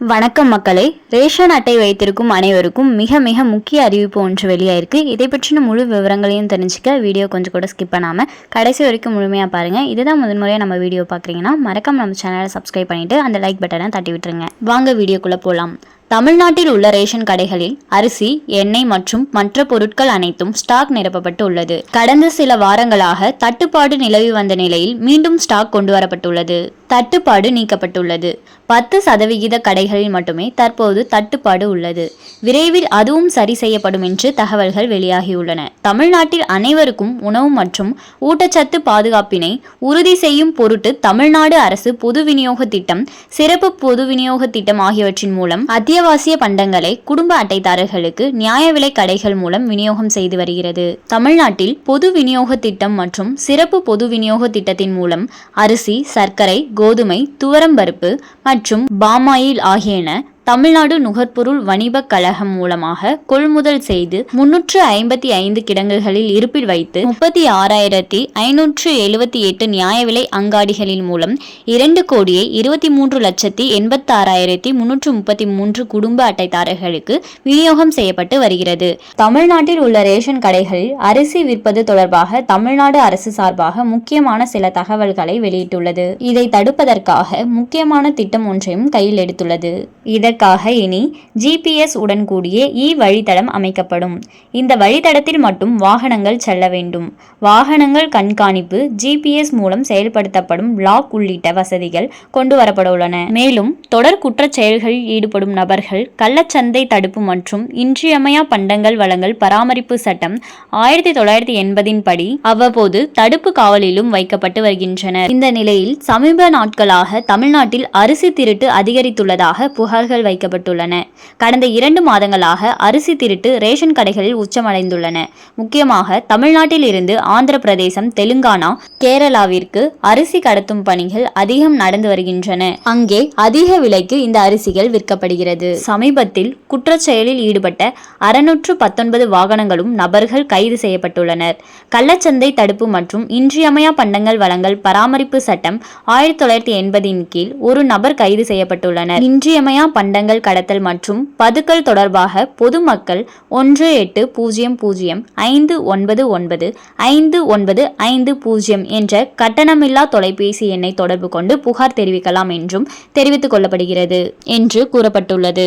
வணக்கம் மக்களே. ரேஷன் அட்டை வைத்திருக்கும் அனைவருக்கும் மிக மிக முக்கிய அறிவிப்பு ஒன்று வெளியாயிருக்கு. இதை பற்றின முழு விவரங்களையும் தெரிஞ்சுக்க வீடியோ கொஞ்சம் கூட ஸ்கிப் பண்ணாமல் கடைசி வரைக்கும் முழுமையாக பாருங்கள் இதுதான் முதன்முறையாக நம்ம வீடியோ பார்க்குறீங்கன்னா மறக்காம நம்ம சேனலை சப்ஸ்கிரைப் பண்ணிவிட்டு அந்த லைக் பட்டனை தட்டி விட்டுருங்க. வாங்க வீடியோக்குள்ளே போகலாம் தமிழ்நாட்டில் உள்ள ரேஷன் கடைகளில் அரிசி எண்ணெய் மற்றும் மற்ற பொருட்கள் அனைத்தும் ஸ்டாக் நிரப்பப்பட்டு உள்ளது கடந்த சில வாரங்களாக தட்டுப்பாடு நிலவி வந்த நிலையில் மீண்டும் ஸ்டாக் கொண்டுவரப்பட்டுள்ளது. தட்டுப்பாடு நீக்கப்பட்டுள்ளது. பத்து சதவிகித கடைகளில் மட்டுமே தற்போது தட்டுப்பாடு உள்ளது. விரைவில் அதுவும் சரி செய்யப்படும் என்று தகவல்கள் வெளியாகியுள்ளன. தமிழ்நாட்டில் அனைவருக்கும் உணவு மற்றும் ஊட்டச்சத்து பாதுகாப்பினை உறுதி செய்யும் பொருட்டு தமிழ்நாடு அரசு பொது விநியோக திட்டம் சிறப்பு பொது விநியோக திட்டம் ஆகியவற்றின் மூலம் அத்தியாவசிய பண்டங்களை குடும்ப அட்டைதாரர்களுக்கு நியாய விலை கடைகள் மூலம் விநியோகம் செய்து வருகிறது. தமிழ்நாட்டில் பொது விநியோக திட்டம் மற்றும் சிறப்பு பொது விநியோக திட்டத்தின் மூலம் அரிசி சர்க்கரை கோதுமை துவரம்பருப்பு மற்றும் பாமாயில் ஆகியன தமிழ்நாடு நுகர்பொருள் வணிபக் கழகம் மூலமாக கொள்முதல் செய்து முன்னூற்று ஐம்பத்தி ஐந்து கிடங்குகளில் இருப்பில் வைத்து முப்பத்தி ஆறாயிரத்தி ஐநூற்று எழுபத்தி எட்டு நியாய விலை அங்காடிகளின் மூலம் இரண்டு கோடியே இருபத்தி மூன்று லட்சத்தி எண்பத்தாறாயிரத்தி முன்னூற்று முப்பத்தி மூன்று குடும்ப அட்டைதாரர்களுக்கு விநியோகம் செய்யப்பட்டு வருகிறது. தமிழ்நாட்டில் உள்ள ரேஷன் கடைகளில் அரிசி விற்பது தொடர்பாக தமிழ்நாடு அரசு சார்பாக முக்கியமான சில தகவல்களை வெளியிட்டுள்ளது. இதை தடுப்பதற்காக முக்கியமான திட்டம் ஒன்றையும் கையில் எடுத்துள்ளது. இதற்கு இதற்காக இனி ஜிபிஎஸ் உடன் கூடிய இ வழித்தடம் அமைக்கப்படும். இந்த வழித்தடத்தில் மட்டும் வாகனங்கள் செல்ல வேண்டும். வாகனங்கள் கண்காணிப்பு ஜிபிஎஸ் மூலம் செயல்படுத்தப்படும் லாக் உள்ளிட்ட வசதிகள் கொண்டு வரப்பட உள்ளன மேலும் தொடர் குற்றச் செயல்களில் ஈடுபடும் நபர்கள் கள்ளச்சந்தை தடுப்பு மற்றும் இன்றியமையா பண்டங்கள் வழங்கல் பராமரிப்பு சட்டம் ஆயிரத்தி தொள்ளாயிரத்தி எண்பதின் படி அவ்வப்போது தடுப்பு காவலிலும் வைக்கப்பட்டு வருகின்றனர். இந்த நிலையில் சமீப நாட்களாக தமிழ்நாட்டில் அரிசி திருட்டு அதிகரித்துள்ளதாக புகார்கள் வைக்கப்பட்டுள்ளன. கடந்த இரண்டு மாதங்களாக அரிசி திருட்டு ரேஷன் கடைகளில் உச்சமடைந்துள்ளன. முக்கியமாக தமிழ்நாட்டில் இருந்து ஆந்திர பிரதேசம் தெலுங்கானா கேரளாவிற்கு அரிசி கடத்தும் பணிகள் அதிகம் நடந்து வருகின்றன. அங்கே அதிக விலைக்கு இந்த அரிசிகள் விற்கப்படுகிறது. சமீபத்தில் குற்றச்செயலில் ஈடுபட்ட அறுநூற்று பத்தொன்பது வாகனங்களும் நபர்கள் கைது செய்யப்பட்டுள்ளனர். கள்ளச்சந்தை தடுப்பு மற்றும் இன்றியமையா பண்டங்கள் வழங்கல் பராமரிப்பு சட்டம் ஆயிரத்தி தொள்ளாயிரத்தி எண்பதின் கீழ் ஒரு நபர் கைது செய்யப்பட்டுள்ளனர். இன்றியமையா பண்ட பண்டங்கள் கடத்தல் மற்றும் பதுக்கல் தொடர்பாக பொதுமக்கள் ஒன்று எட்டு பூஜ்ஜியம் பூஜ்ஜியம் ஐந்து ஒன்பது ஒன்பது ஐந்து ஒன்பது ஐந்து பூஜ்ஜியம் என்ற கட்டணமில்லா தொலைபேசி எண்ணை தொடர்பு கொண்டு புகார் தெரிவிக்கலாம் என்றும் தெரிவித்துக் கொள்ளப்படுகிறது என்று கூறப்பட்டுள்ளது.